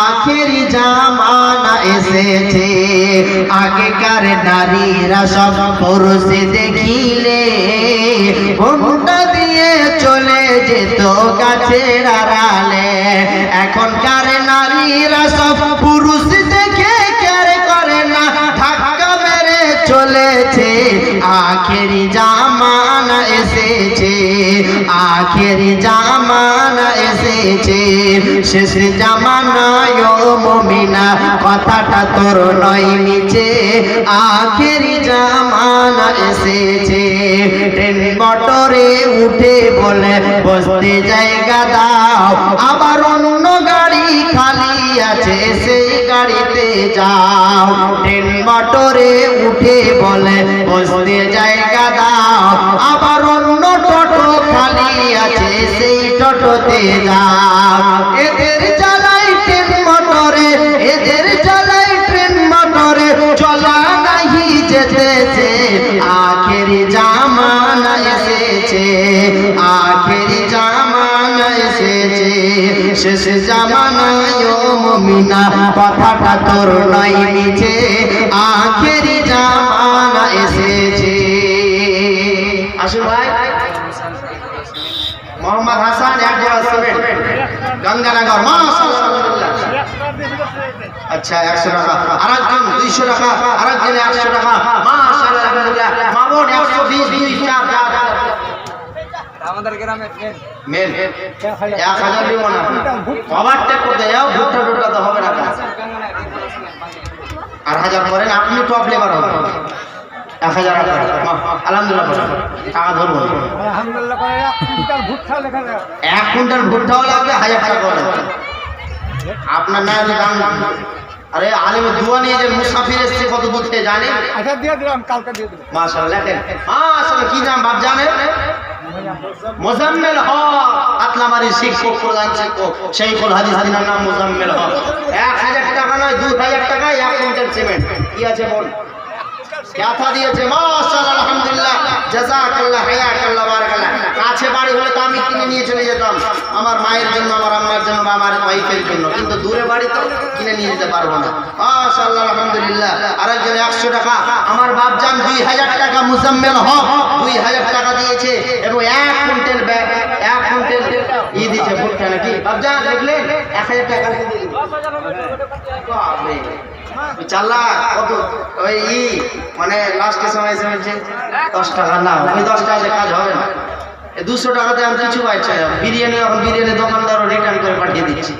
আখেরি জামানা এসেছে। আগেকার নারীরা সব পুরুষ দেখিলে। ঘণ্টা দিয়ে চলে যেত গাছের আড়ালে। এখনকার নারীরা সব পুরুষ দেখে কেয়ার করে না। ধাক্কা মেরে চলেছে। আখেরি জামানা এসেছে। আখেরি জামানা এসেছে। শেষ জামানায় মমিনা, কথাটা তোর নয় নিচে। আখেরি জামানা এসেছে। ট্রেন মোটরে উঠে বলে, বসতে জায়গা দাও। আবার অন্য গাড়ি খালি আছে, সেই গাড়িতে যাও। ট্রেন মোটরে উঠে বলে, বসতে জায়গা দাও। আবার অন্য টোটোতে যাও এদের চালাই ট্রেন মোটরে, এদের চালাই ট্রেন মোটরে, চলা নাহি যেতেছে, আখেরি জামানা এসেছে, আখেরি জামানা এসেছে। শেষ জামানায় মমিনা, কথাটা তোর নয় নিচে মোহাম্মদ হাসান এক জোড়া সিমেন্ট। গঙ্গানগর। আচ্ছা একশো টাকা। আরেকজন দুইশো টাকা একশো টাকা। মাশাআল্লাহ একশো বিশ দুই চার চার। চার। আমাদের গ্রামে মেন। এক হাজার দিব না। ওভারটেক করতে যাও ভুট্টা টুট্টা তো হবে না। আর হাজার করেন আপনি টপ লেবার হবেন। এক হাজার আলহামদুলিল্লাহ। টাকা ধরবো। এক কুইন্টাল ভুট্টাও লাগবে হাজার টাকাও লাগবে আপনার না হলে দাম আরে আলিম দুয়া নিয়ে যে মুসাফির এসছে কত দূর থেকে জানে? আচ্ছা দিয়ে দিলাম কালকে দিয়ে দিলাম। মাশাআল্লাহ লেখেন মাশাআল্লাহ কি নাম বাপ জানে? মোজাম্মেল হক আতলামারি শিক্ষক প্রধান শিক্ষক সেইখুল হাদিস দিনার নাম মোজাম্মেল হক। এক হাজার টাকা নয় দু হাজার টাকা এক কুইন্টাল সিমেন্ট। কি আছে বল? ক্যাথা দিয়েছে, মাশাআল্লাহ, আলহামদুলিল্লাহ। জাযাকাল্লাহ, হায়াকাল্লাহ, বারাকাল্লাহ। কাছে বাড়ি হলে তো আমি কিনে নিয়ে চলে যেতাম। আমার মায়ের জন্য, আমার আম্মার জন্য বা আমার ওয়াইফের জন্য। কিন্তু দূরে বাড়ি তো কিনে নিয়ে যেতে পারব না। মাশাআল্লাহ, আলহামদুলিল্লাহ। আরেকজন একশো টাকা। আমার বাপজান দুই হাজার টাকা মুজাম্মেল হক। দুই হাজার টাকা দিয়েছে এবং এক কুইন্টাল ব্যাগ, এক কুইন্টাল ই দিয়েছে ভুট্টা নাকি? বাপজান, দেখলেন? এক হাজার টাকা লাখ কত? ওই মানে লাস্টের সময় এসে বলছে, দশ টাকা না ওই দশ টাকাতে কাজ হবে না। দুশো টাকাতে আমি কিছু পাইছি না। বিরিয়ানি এখন বিরিয়ানি দোকানদারও রিটার্ন করে পাঠিয়ে দিচ্ছি।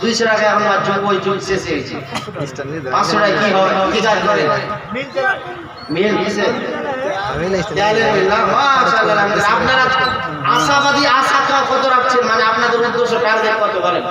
দুইশো টাকা এখন আর যুগ, ওই যুগ শেষ হয়েছে পাঁচশো টাকা কি হবে? কি কাজ করে? মিল কিসে। আপনারা আশাবাদী আশা কত রাখছেন? মানে আপনাদের উদ্দেশ্য টার্গেট কত বলেন?